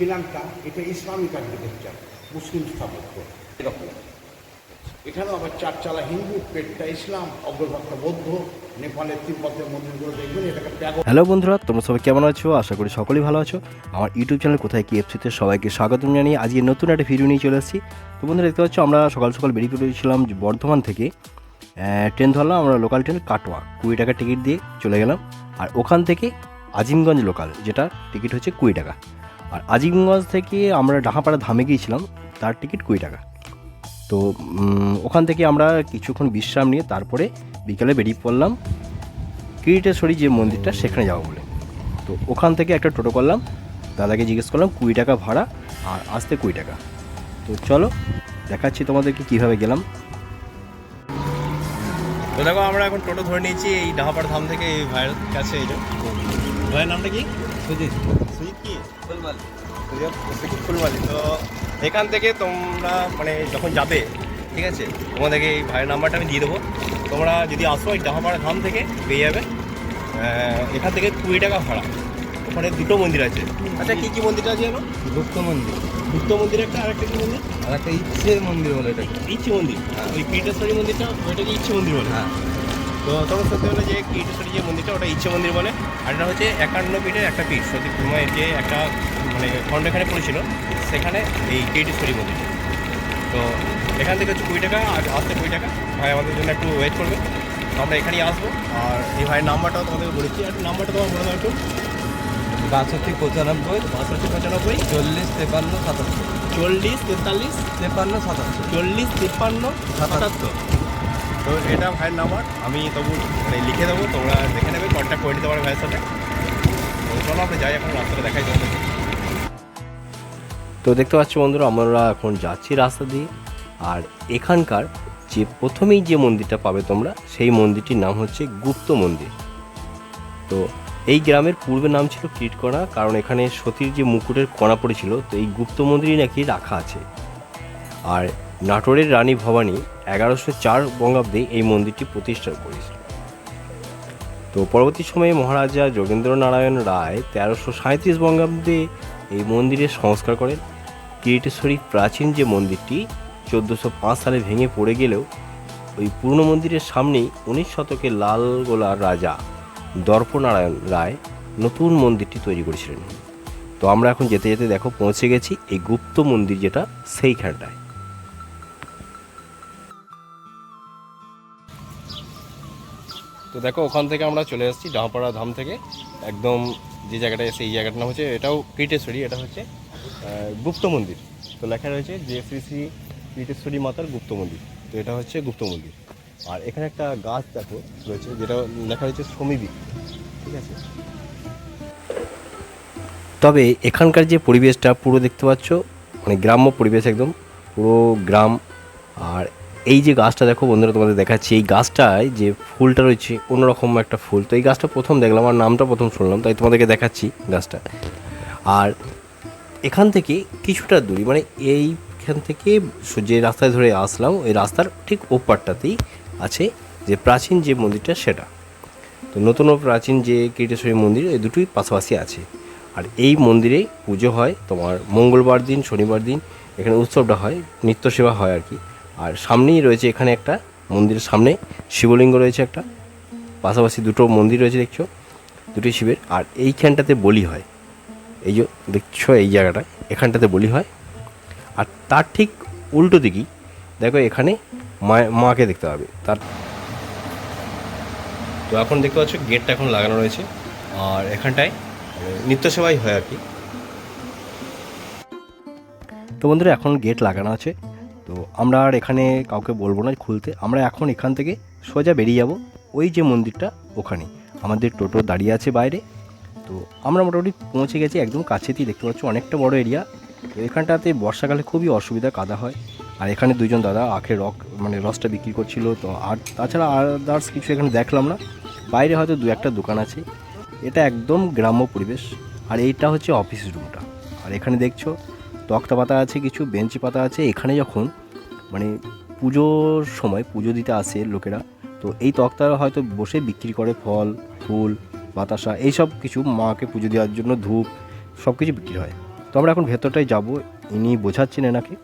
খিলানটা এটা Islamic architecture, মুসলিম স্থাপত্য। এরকম। এখানেও আবার চারচালা হিন্দু, পেটটা ইসলাম, অগ্রভাগটা বৌদ্ধ হ্যালো বন্ধুরা, তোমরা সবাই কেমন আছো? আশা করি সকলেই ভালো আছো। আমার ইউটিউব চ্যানেল কোথায় কি এফসিতে সবাইকে স্বাগতম জানিয়ে আজকে নতুন একটা ভিডিও নিয়ে চলে এসেছি তো বন্ধুরা, দেখতে পাচ্ছ, আমরা সকাল সকাল বেরিয়ে পড়েছিলাম বর্ধমান থেকে। ট্রেন ধরলাম আমরা লোকাল ট্রেন কাটোয়া। কুড়ি টাকা টিকিট দিয়ে চলে গেলাম। আর ওখান থেকে আজিমগঞ্জ লোকাল যেটা টিকিট হচ্ছে কুড়ি টাকা। আর আজিমগঞ্জ থেকে আমরা ডাহাপাড়া ধামে গিয়েছিলাম তার টিকিট কুড়ি টাকা। তো ওখান থেকে আমরা কিছুক্ষণ বিশ্রাম নিয়ে তারপরে বিকেলে বেরিয়ে পড়লাম কিরিটেশ্বরী যে মন্দিরটা সেখানে যাব বলে। তো ওখান থেকে একটা টোটো করলাম দাদাকে জিজ্ঞেস করলাম কুড়ি টাকা ভাড়া আর আসতে কুড়ি টাকা। তো চলো দেখাচ্ছি তোমাদেরকে কীভাবে গেলাম। তো দেখো আমরা এখন টোটো ধরে নিয়েছি এই ডাহাপাড় ধাম থেকে এই ভাইয়ের কাছে এই যে। ভাইয়ের নামটা কি? সুজিত। তো এখান থেকে তোমরা মানে যখন যাবে ঠিক আছে তোমাদেরকে এই ভাইয়ের নাম্বারটা আমি দিয়ে দেবো। তোমরা যদি আসো এই ডাহাপাড়া ধাম থেকে পেয়ে যাবে এখান থেকে কুড়ি টাকা ভাড়া। ওখানে দুটো মন্দির আছে। আচ্ছা কী কী মন্দির আছে জানো গুপ্ত মন্দির। গুপ্ত মন্দির একটা আর একটা কি মন্দির? আর একটা ইচ্ছে মন্দির বলে এটা। ইচ্ছে মন্দির। ওই কিরিটেশ্বরী মন্দিরটা ওইটাকে ইচ্ছে মন্দির বলে। হ্যাঁ। তো তোমরা সত্যি বলে যে কিরিটেশ্বরী যে মন্দিরটা ওটা ইচ্ছে মন্দির বলে। আর এটা হচ্ছে একান্ন পিঠের একটা পিঠ সত্যি যে একটা মানে খণ্ড এখানে পড়েছিল সেখানে এই কিরিটেশ্বরী মন্দির। তো এখান থেকে হচ্ছে কুড়ি টাকা আর আসতে কুড়ি টাকা। ভাই আমাদের জন্য একটু ওয়েট করবে। তো আমরা এখানেই আসব। আর এই ভাইয়ের নাম্বারটাও তোমাদেরকে বলেছি আর নাম্বারটা তোমার বলে দাও একটু? বাষট্টি পঁচানব্বই বাষট্টি পঁচানব্বই। চল্লিশ তেপান্ন সাতাত্তর। চল্লিশ তেতাল্লিশ। তেপান্ন সাতাত্তর। চল্লিশ তেপান্ন সাতাত্তর। তো এটা ভাইয়ের নাম্বার আমি তবু মানে লিখে দেবো, তোমরা দেখে নেবে কন্ট্যাক্ট করে নিতে পারো ভাইয়ের সাথে। তো চলো, আমরা যাই এখন, রাস্তাটা দেখাই তোমাদের। তো দেখতে পাচ্ছ বন্ধুরা, আমরা এখন যাচ্ছি রাস্তা দিয়ে, আর এখানকার যে প্রথমেই যে মন্দিরটা পাবে তোমরা, সেই মন্দিরটির নাম হচ্ছে গুপ্ত মন্দির। তো এই গ্রামের পূর্বে নাম ছিল কীটকণা, কারণ এখানে সতীর যে মুকুটের কণা পড়েছিল, তো এই গুপ্ত মন্দিরই নাকি রাখা আছে। আর নাটোরের রানী ভবানী এগারোশো চার বঙ্গাব্দে এই মন্দিরটি প্রতিষ্ঠা করেছিল। তো পরবর্তী সময়ে মহারাজা যোগেন্দ্র নারায়ণ রায় তেরোশো সাঁত্রিশ বঙ্গাব্দে এই মন্দিরের সংস্কার করেন। কিরিটেশ্বরী প্রাচীন যে মন্দিরটি চোদ্দোশো পাঁচ সালে ভেঙে পড়ে গেলেও ওই পুরনো মন্দিরের সামনেই উনিশ শতকের লালগোলার রাজা দর্পনারায়ণ রায় নতুন মন্দিরটি তৈরি করেছিলেন। তো আমরা এখন যেতে যেতে দেখো পৌঁছে গেছি এই গুপ্ত মন্দির যেটা সেইখানটায়। তো দেখো, ওখান থেকে আমরা চলে এসেছি, ডাহাপাড়া ধাম থেকে। একদম যে জায়গাটা এসে এই জায়গাটার নাম হচ্ছে, এটাও কীটেশ্বরী এটা হচ্ছে গুপ্ত মন্দির। তো লেখা রয়েছে যে শ্রী শ্রী কীটেশ্বরী মাতার গুপ্ত মন্দির। তো এটা হচ্ছে গুপ্ত মন্দির। আর এখানে একটা গাছ দেখো, রয়েছে, যেটা লেখা রয়েছে সমীবি ঠিক আছে? তবে এখানকার যে পরিবেশটা, পুরো দেখতে পাচ্ছ মানে গ্রাম্য পরিবেশ একদম, পুরো গ্রাম আর এই যে গাছটা দেখো বন্ধুরা, তোমাদের দেখাচ্ছি। এই গাছটায় যে ফুলটা রয়েছে, অন্যরকম একটা ফুল। তো এই গাছটা প্রথম দেখলাম, আর নামটা প্রথম শুনলাম, তাই তোমাদেরকে দেখাচ্ছি গাছটা। আর এখান থেকে কিছুটা দূরে মানে এইখান থেকে যে রাস্তায় ধরে আসলাম, ওই রাস্তার ঠিক ওপারটাতেই আছে যে প্রাচীন যে মন্দিরটা, সেটা। তো নতুন ও প্রাচীন যে কীটেশ্বরী মন্দির, এই দুটোই পাশাপাশি আছে। আর এই মন্দিরে পুজো হয় তোমার মঙ্গলবার দিন, শনিবার দিন, এখানে উৎসবটা হয় নিত্য সেবা হয় আর কি। আর সামনেই রয়েছে এখানে একটা মন্দিরের সামনে, শিবলিঙ্গ রয়েছে একটা। পাশাপাশি দুটো মন্দির রয়েছে, দেখছ? দুটোই শিবের। আর এইখানটাতে বলি হয়। এই যে দেখছ এই জায়গাটায় এখানটাতে বলি হয়। আর তার ঠিক উল্টো দিকেই, দেখো এখানে মা মাকে দেখতে পাবে। তার তো এখন দেখতে পাচ্ছ গেটটা এখন লাগানো রয়েছে। আর এখানটায় মানে নিত্য সেবাই হয় আর কি। তো বন্ধুরা, এখন গেট লাগানো আছে। তো আমরা আর এখানে কাউকে বলব না খুলতে। আমরা এখন এখান থেকে সোজা বেরিয়ে যাব ওই যে মন্দিরটা ওখানে। আমাদের টোটো দাঁড়িয়ে আছে বাইরে। তো আমরা মোটামুটি পৌঁছে গেছি একদম কাছেতেই, দেখতে পাচ্ছ অনেকটা বড় এরিয়া তো এখানটাতে বর্ষাকালে খুবই অসুবিধা কাদা হয়। আর এখানে দুজন দাদা আখের রক মানে রসটা বিক্রি করছিল। তো আর তাছাড়া আদার্স কিছু এখানে দেখলাম না। বাইরে হয়তো দু একটা দোকান আছে। এটা একদম গ্রাম্য পরিবেশ। আর এইটা হচ্ছে অফিস রুমটা আর এখানে দেখছ, তক্তা পাতা আছে কিছু বেঞ্চ পাতা আছে। এখানে যখন মানে পুজোর সময় পুজো দিতে আসে লোকেরা। তো এই তক্তা হয়তো বসে বিক্রি করে ফল, ফুল, বাতাসা এইসব কিছু মাকে পুজো দেওয়ার জন্য ধূপ সব কিছু বিক্রি হয়। তো আমরা এখন ভেতরটায় যাব, ইনি বোঝাচ্ছেন এনাকে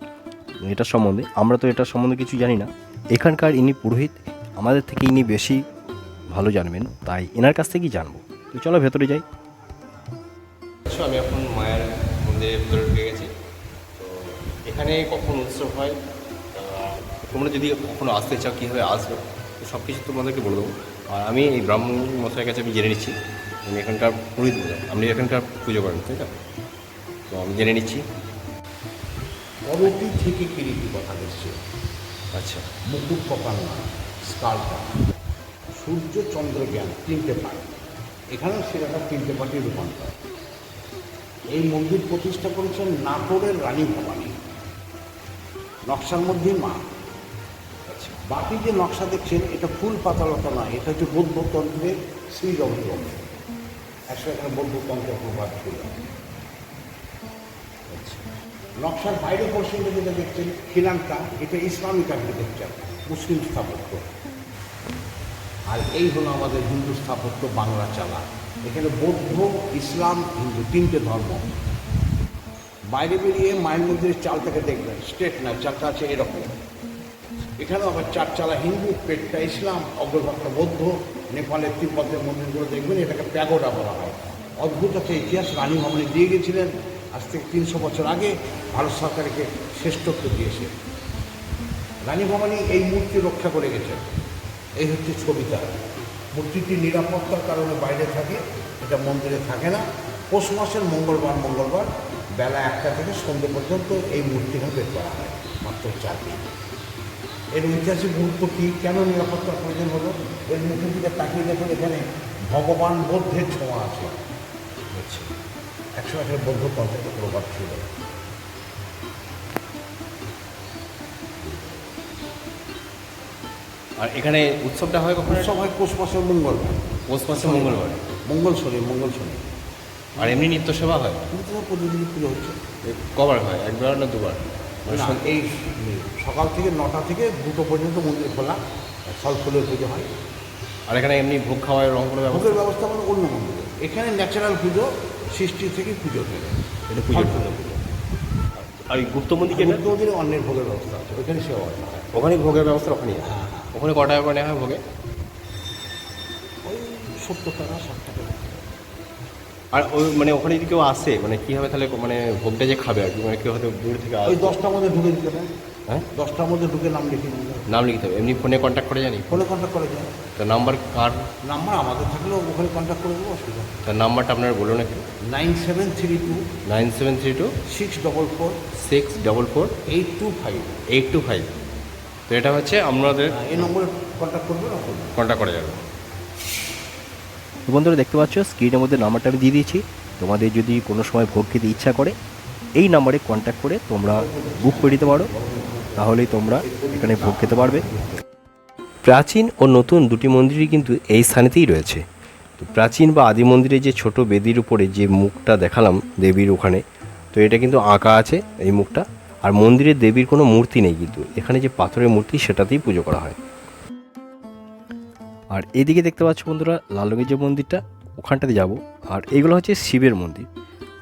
এটার সম্বন্ধে। আমরা তো এটার সম্বন্ধে কিছু জানি না। এখানকার ইনি পুরোহিত, আমাদের থেকে ইনি বেশি ভালো জানবেন, তাই এনার কাছ থেকেই জানব। তো চলো ভেতরে যাই। আচ্ছা আমি এখন মায়ের মন্দিরের ভেতরে ঢুকে গেছি। তো এখানে কখন উৎসব হয়? তোমরা যদি কখনো আসতে চাও কীভাবে আসবে তো সব কিছু তোমাদেরকে বলে দেবো। আর আমি এই ব্রাহ্মণ মশাইয়ের কাছে আমি জেনে নিচ্ছি আমি এখানকার পুরোহিত বলে আপনি এখানকার পুজো করেন তাই না তো আমি জেনে নিচ্ছি। করতি থেকে কিরিটি কথা এসছে? আচ্ছা। মুকুট কপাল না স্কালটা সূর্য চন্দ্র জ্ঞান তিনটে পাঠ। এখানেও সেরকম তিনটে পাঠই রূপান্তর। এই মন্দির প্রতিষ্ঠা করেছেন নাটোরের রানী ভবানী। নকশার মধ্যেই মা। বাকি যে নকশা দেখছেন, এটা ফুল পাতালতা নয়, এটা হচ্ছে বৌদ্ধতন্ত্রের শ্রীযন্ত্র আসলে এখানে বৌদ্ধতন্ত্রের প্রভাব ছিল। আচ্ছা নকশার বাইরে পোর্শনটা যেটা দেখছেন, খিলানটা, এটা ইসলামিক আর্কিটেকচার, মুসলিম স্থাপত্য। আর এই হলো আমাদের হিন্দু স্থাপত্য বাংলা চালা। এখানে বৌদ্ধ, ইসলাম, হিন্দু, তিনটে ধর্ম। বাইরে বেরিয়ে মায়ের মন্দিরের চালটাকে দেখবেন স্টেট না, চালটা আছে এরকম। এখানেও আবার চারচালা হিন্দু পেটটা ইসলাম, অগ্রভাগটা বৌদ্ধ, নেপালের তিব্বতের মন্দিরগুলো দেখবেন, এটাকে প্যাগোডা বলা হয়। অদ্ভুত একটা ইতিহাস রানী ভবনে দিয়ে গেছিলেন, আজ থেকে তিনশো বছর আগে ভারত সরকারকে শ্রেষ্ঠত্ব দিয়েছে। রানী ভবানী এই মূর্তি রক্ষা করে গেছে এই হচ্ছে ছবিটা মূর্তিটি নিরাপত্তার কারণে বাইরে থাকে, এটা মন্দিরে থাকে না। পৌষ মাসের মঙ্গলবার মঙ্গলবার বেলা একটা থেকে সন্ধ্যে পর্যন্ত এই মূর্তিটা বের করা হয়, মাত্র চার দিন। এর ঐতিহাসিক গুরুত্ব কী? কেন নিরাপত্তার প্রয়োজন হলো? এর মুখের দিকে তাকিয়ে দেখুন এখানে ভগবান বৌদ্ধের ছোঁয়া আছে। আচ্ছা। একশো বছর বৌদ্ধ তন্ত্রের প্রভাব ছিল। আর এখানে উৎসবটা হয় কখন? উৎসব হয় পৌষ মাসের মঙ্গলবার। পৌষ মাসে মঙ্গলবার। মঙ্গল শনি মঙ্গল শনি। আর এমনি নিত্য সেবা হয়? কিন্তু তো প্রতিদিন পুজো হচ্ছে। কবার হয়? একবার না দুবার? এই সকাল থেকে নটা থেকে দুটো পর্যন্ত মন্দির খোলা ফল ফুলের পুজো হয়। আর এখানে এমনি ভোগ খাওয়ার রং করে ভোগের ব্যবস্থা মানে অন্য মন্দিরে। এখানে ন্যাচারাল পুজো সৃষ্টি থেকে পুজো থেকে এটা পুজো ফুলের পুজো। আর এই গুপ্ত মন্দির কিন্তু ওদের অন্যের ভোগের ব্যবস্থা আছে ওইখানে সেবা হয়। ওখানে ভোগের ব্যবস্থা ওখানে ওখানে ক টাকা করে নেওয়া হয় ভোগে? ওই সত্তর টাকা ষাট টাকা। আর ওই মানে ওখানে যদি কেউ আসে মানে কীভাবে তাহলে মানে ভোগটা যে খাবে আর কি? মানে কেউ হয়তো দূর থেকে ওই দশটার মধ্যে ঢুকে দিতে হবে হ্যাঁ? দশটার মধ্যে ঢুকে নাম লিখে দিতে হবে। নাম লিখতে হবে। এমনি ফোনে কন্ট্যাক্ট করে জানি? ফোনে কন্ট্যাক্ট করে যায়। তো নাম্বার কার? নাম্বার আমাদের থাকলেও ওখানে কন্ট্যাক্ট করে দেবো অসুবিধা। তার নাম্বারটা আপনারা বলুন একটু nine seven three two nine seven three two six double four six double four eight two five. Eight two five. তো এটা হচ্ছে আপনাদের এই নম্বরে কন্ট্যাক্ট করবে না কন্ট্যাক্ট করা যাবে। বন্ধুরা দেখতে পাচ্ছ স্ক্রিনের মধ্যে নাম্বারটা আমি দিয়ে দিয়েছি। তোমাদের যদি কোনো সময় ভোগ খেতে ইচ্ছা করে, এই নাম্বারে কন্ট্যাক্ট করে তোমরা বুক করে দিতে পারো। তাহলেই তোমরা এখানে ভোগ খেতে পারবে। প্রাচীন ও নতুন দুটি মন্দিরই কিন্তু এই স্থানেতেই রয়েছে। তো প্রাচীন বা আদি মন্দিরে যে ছোট বেদির উপরে যে মুখটা দেখালাম, দেবীর ওখানে, তো এটা কিন্তু আঁকা আছে এই মুখটা। আর মন্দিরে দেবীর কোনো মূর্তি নেই কিন্তু। এখানে যে পাথরের মূর্তি, সেটাতেই পুজো করা হয়। আর এদিকে দেখতে পাচ্ছ বন্ধুরা, লাল রঙের যে মন্দিরটা, ওখানটাতে যাব। আর এগুলো হচ্ছে শিবের মন্দির।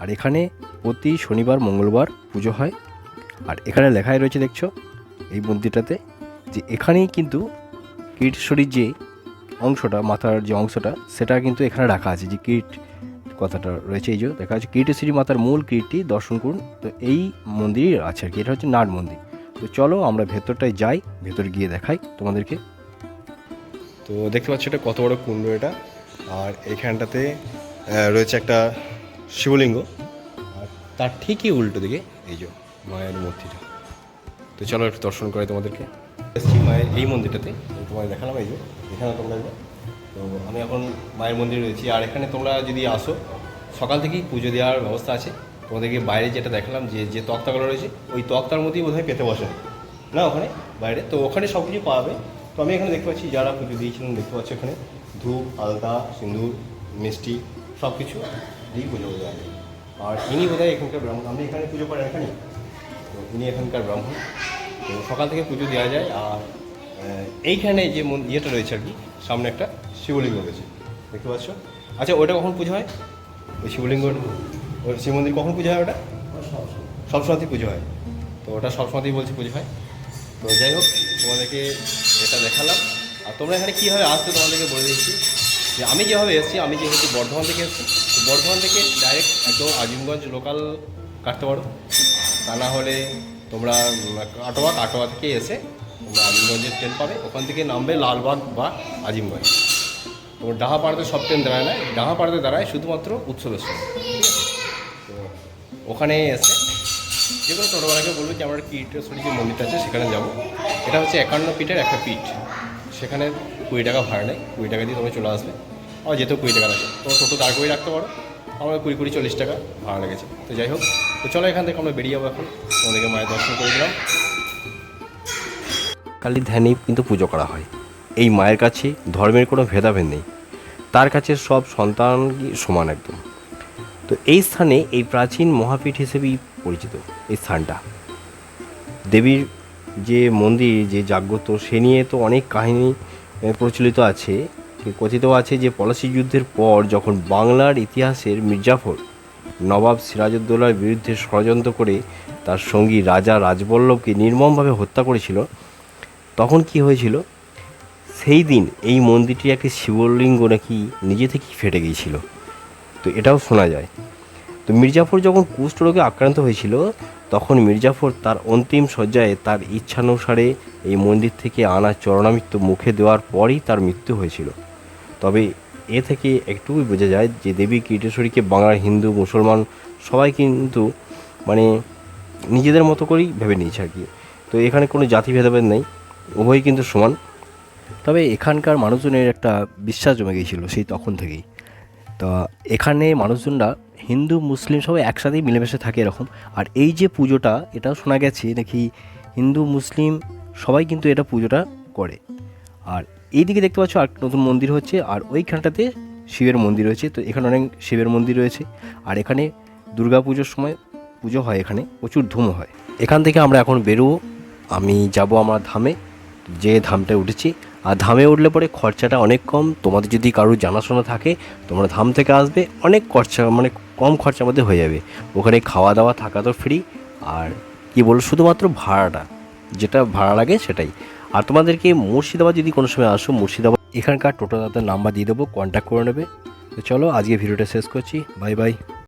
আর এখানে প্রতি শনিবার, মঙ্গলবার পুজো হয়। আর এখানে লেখাই রয়েছে দেখছ, এই মন্দিরটাতে, যে এখানেই কিন্তু কীটশ্বরীর যে অংশটা, মাথার যে অংশটা, সেটা কিন্তু এখানে রাখা আছে, যে কীট কথাটা রয়েছে। এই যে দেখা যাচ্ছে কীটেশ্বরী মাতার মূল কীটটি দর্শন করুন। তো এই মন্দিরই আছে আর কি, এটা হচ্ছে নাট মন্দির। তো চলো আমরা ভেতরটায় যাই, ভেতর গিয়ে দেখাই তোমাদেরকে। তো দেখতে পাচ্ছ এটা কত বড় কুণ্ড এটা। আর এখানটাতে রয়েছে একটা শিবলিঙ্গ। আর তার ঠিকই উল্টো দিকে এই যে মায়ের মূর্তিটা। তো চলো একটু দর্শন করে তোমাদেরকে। এসছি মায়ের এই মন্দিরটাতে। তোমায় দেখালাম এই যে, এখানে তোমরা তো আমি এখন মায়ের মন্দিরে রয়েছি। আর এখানে তোমরা যদি আসো, সকাল থেকেই পুজো দেওয়ার ব্যবস্থা আছে। তোমাদেরকে বাইরে যেটা দেখালাম, যে যে তক্তাগুলো রয়েছে, ওই তক্তার মধ্যেই বোধহয় পেতে বসে। না ওখানে? বাইরে? তো ওখানে সব কিছু পাবে। তো আমি এখানে দেখতে পাচ্ছি যারা পুজো দিয়েছিলেন দেখতে পাচ্ছি এখানে ধূপ আলতা সিঁদুর মিষ্টি সব কিছু দিয়েই পুজো দেওয়া যায় আর ইনি বোধহয় এখানকার ব্রাহ্মণ। আপনি এখানে পুজো করেন এখানে? তো ইনি এখানকার ব্রাহ্মণ। তো সকাল থেকে পুজো দেওয়া যায়। আর এইখানে যে ইয়েটা রয়েছে আর কি সামনে একটা শিবলিঙ্গ রয়েছে। দেখতে পাচ্ছ? আচ্ছা ওটা কখন পুজো হয়? ওই শিবলিঙ্গ ওই শিব মন্দির কখন পুজো হয় ওটা? সবসময়তেই পুজো হয়। তো ওটা সবসময়তেই বলছি পুজো হয়। তো যাই হোক, তোমাদেরকে এটা দেখালাম। আর তোমরা এখানে কীভাবে আসতে তোমাদেরকে বলে দিচ্ছি। যে আমি যেভাবে এসেছি, আমি যেহেতু বর্ধমান থেকে এসেছি, তো বর্ধমান থেকে ডাইরেক্ট একদম আজিমগঞ্জ লোকাল কাটতে পারো। তা না হলে তোমরা কাটোয়া কাটোয়া থেকে এসে তোমরা আজিমগঞ্জের ট্রেন পাবে। ওখান থেকে নামবে লালবাগ বা আজিমগঞ্জ। তো ডাহা পাড়াতে সব ট্রেন দাঁড়ায় না, ডাহা পাড়াতে দাঁড়ায় শুধুমাত্র উৎসবের সময় ওখানে এসে যে কোনো টোটোওয়ালাকে বলবে যে আমার কীটেশ্বরী যে মন্দিরটা আছে, সেখানে যাব। এটা হচ্ছে একান্ন পিঠের একটা পিঠ। সেখানে কুড়ি টাকা ভাড়া নেয়। কুড়ি টাকা দিয়ে তোমরা চলে আসবে। আমার যেতেও কুড়ি টাকা লাগে তোমার টোটো দাঁড় করে রাখতে পারো। আমার কুড়ি কুড়ি চল্লিশ টাকা ভাড়া লেগেছে। তো যাই হোক, তো চলো এখান থেকে আমরা বেরিয়ে যাব এখন। তোমাদেরকে মায়ের দর্শন করে দিলাম। কালীর ধ্যানেই কিন্তু পুজো করা হয়। এই মায়ের কাছে ধর্মের কোনো ভেদাভেদ নেই। তার কাছে সব সন্তান সমান একদম। তো এই স্থানে এই প্রাচীন মহাপীঠ হিসেবেই পরিচিত এই স্থানটা। দেবীর যে মন্দির, যে জাগ্রত, সে নিয়ে তো অনেক কাহিনী প্রচলিত আছে। কথিত আছে যে পলাশি যুদ্ধের পর যখন বাংলার ইতিহাসের মির্জাফর নবাব সিরাজউদ্দৌলার বিরুদ্ধে ষড়যন্ত্র করে তার সঙ্গী রাজা রাজবল্লভকে নির্মমভাবে হত্যা করেছিল, তখন কি হয়েছিল? সেই দিন এই মন্দিরটি একটি শিবলিঙ্গ নাকি নিজে থেকেই ফেটে গিয়েছিল। তো এটাও শোনা যায়। তো মির্জাফর যখন কুষ্ঠ রোগে আক্রান্ত হয়েছিল, তখন মির্জাফর তার অন্তিম শয্যায় তার ইচ্ছানুসারে এই মন্দির থেকে আনা চরণামৃত্যু মুখে দেওয়ার পরই তার মৃত্যু হয়েছিল। তবে এ থেকে একটুকুই বোঝা যায় যে দেবী কীটেশ্বরীকে বাংলার হিন্দু, মুসলমান সবাই কিন্তু মানে নিজেদের মতো করেই ভেবে নিয়েছে আর কি। তো এখানে কোনো জাতি ভেদাভেদ নেই, উভয়ই কিন্তু সমান। তবে এখানকার মানুষজনের একটা বিশ্বাস জমে গিয়েছিল সেই তখন থেকেই। তো এখানে মানুষজনরা হিন্দু, মুসলিম সবাই একসাথেই মিলেমিশে থাকে এরকম। আর এই যে পুজোটা, এটাও শোনা গেছে নাকি হিন্দু, মুসলিম সবাই কিন্তু এটা পুজোটা করে। আর এইদিকে দেখতে পাচ্ছ আর নতুন মন্দির হচ্ছে, আর ওইখানটাতে শিবের মন্দির রয়েছে। তো এখানে অনেক শিবের মন্দির রয়েছে। আর এখানে দুর্গা পুজোর সময় পুজো হয় এখানে, প্রচুর ধুম হয়। এখান থেকে আমরা এখন বেরোবো। আমি যাব আমার ধামে। যে ধামটায় উঠেছি আর ধামে উঠলে পরে খরচাটা অনেক কম। তোমাদের যদি কারোর জানাশোনা থাকে, তোমরা ধাম থেকে আসবে, অনেক খরচা মানে কম খরচার মধ্যে হয়ে যাবে। ওখানে খাওয়া দাওয়া থাকা তো ফ্রি আর কি বলব, শুধুমাত্র ভাড়াটা, যেটা ভাড়া লাগে সেটাই। আর তোমাদেরকে মুর্শিদাবাদ যদি কোনো সময় আসো, মুর্শিদাবাদ এখানকার টোটো দাদার নাম্বার দিয়ে দেবো কন্ট্যাক্ট করে নেবে। তো চলো, আজকে ভিডিওটা শেষ করছি। Bye bye.